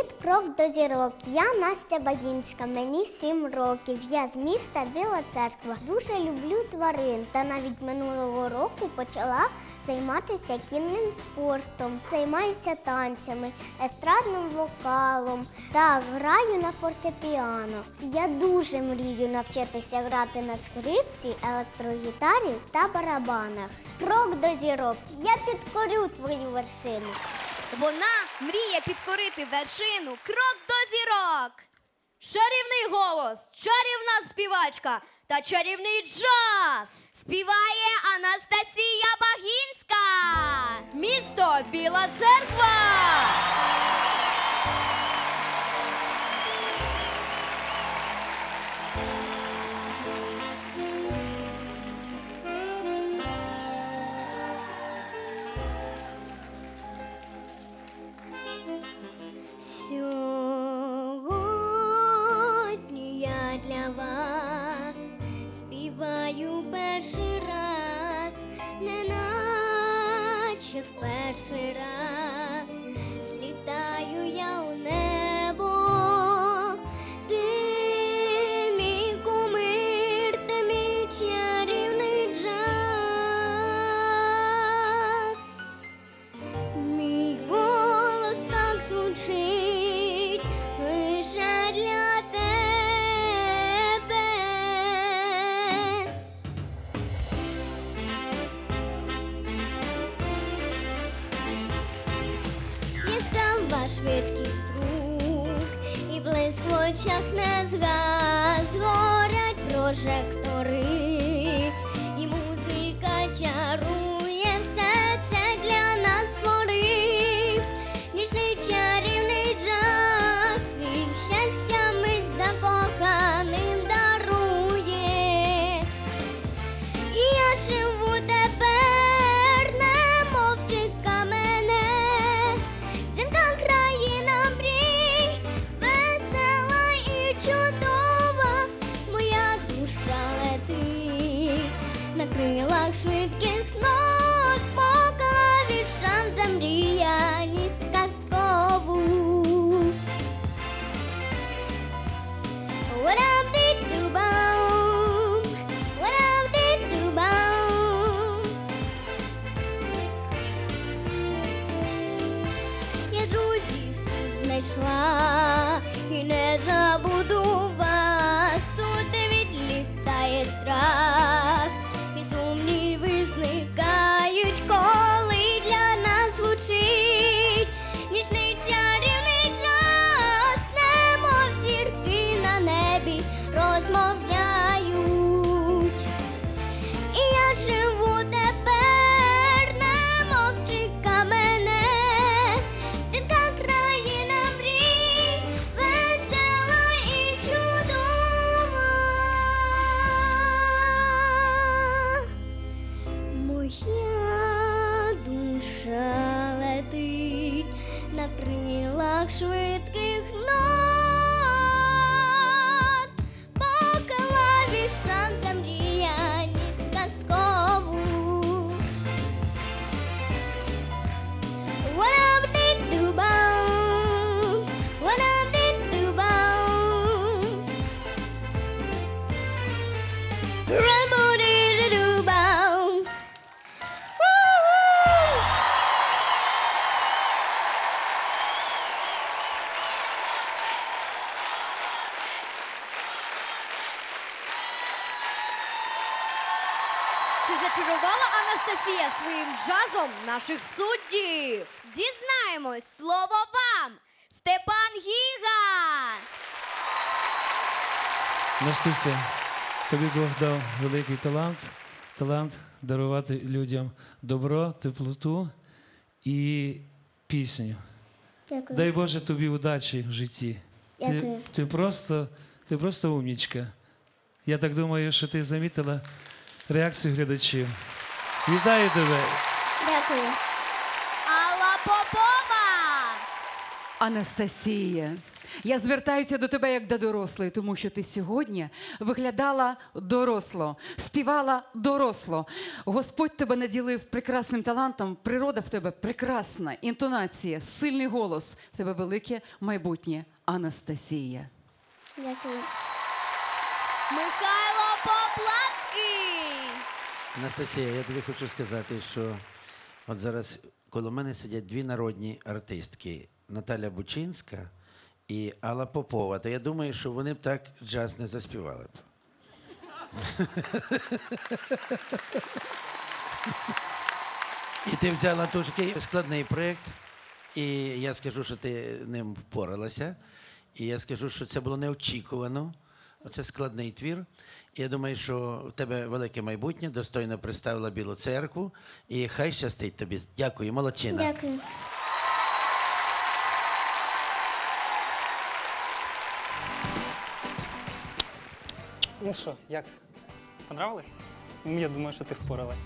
Привіт, крок до зірок. Я Настя Багінська, мені 7 років. Я з міста Біла Церква. Дуже люблю тварин та навіть минулого року почала займатися кінним спортом, займаюся танцями, естрадним вокалом та граю на фортепіано. Я дуже мрію навчитися грати на скрипці, електрогітарі та барабанах. Крок до зірок. Я підкорю твою вершину. Вона мріє підкорити вершину крок до зірок. Чарівний голос, чарівна співачка та чарівний джаз. Співає Анастасія Багінська. Місто Біла Церква. В швидкість рук і блиск в очах не згас, горять прожектори, sweet gift, no. Sweet. we Чи зачарувала Анастасія своїм джазом наших суддів? Дізнаємось слово вам! Степан Гіга! Настуся, тобі Бог дав великий талант, талант дарувати людям добро, теплоту і пісню. Дякую. Дай Боже тобі удачі в житті. Ти, ти просто, ти просто умнічка. Я так думаю, що ти замітила реакцію глядачів. Вітаю тебе! Дякую. Алла Попова! Анастасія, Я звертаюся до тебе як до дорослої, тому що ти сьогодні виглядала доросло, співала доросло. Господь тебе наділив прекрасним талантом, природа в тебе прекрасна, інтонація, сильний голос, в тебе велике майбутнє. Анастасія. Дякую. Михайло Поплавський. Анастасія, я тобі хочу сказати, що от зараз коло мене сидять дві народні артистки Наталя Бучинська і Алла Попова. То я думаю, що вони б так джаз не заспівали б. І ти взяла трошки складний проєкт, і я скажу, що ти ним впоралася. І я скажу, що це було неочікувано. Це складний твір. Я думаю, що в тебе велике майбутнє, достойно представила Білу церкву. І хай щастить тобі. Дякую, молодчина. Дякую. Ну що, як? Понравилось? Ну, Я думаю, що ти впоралась.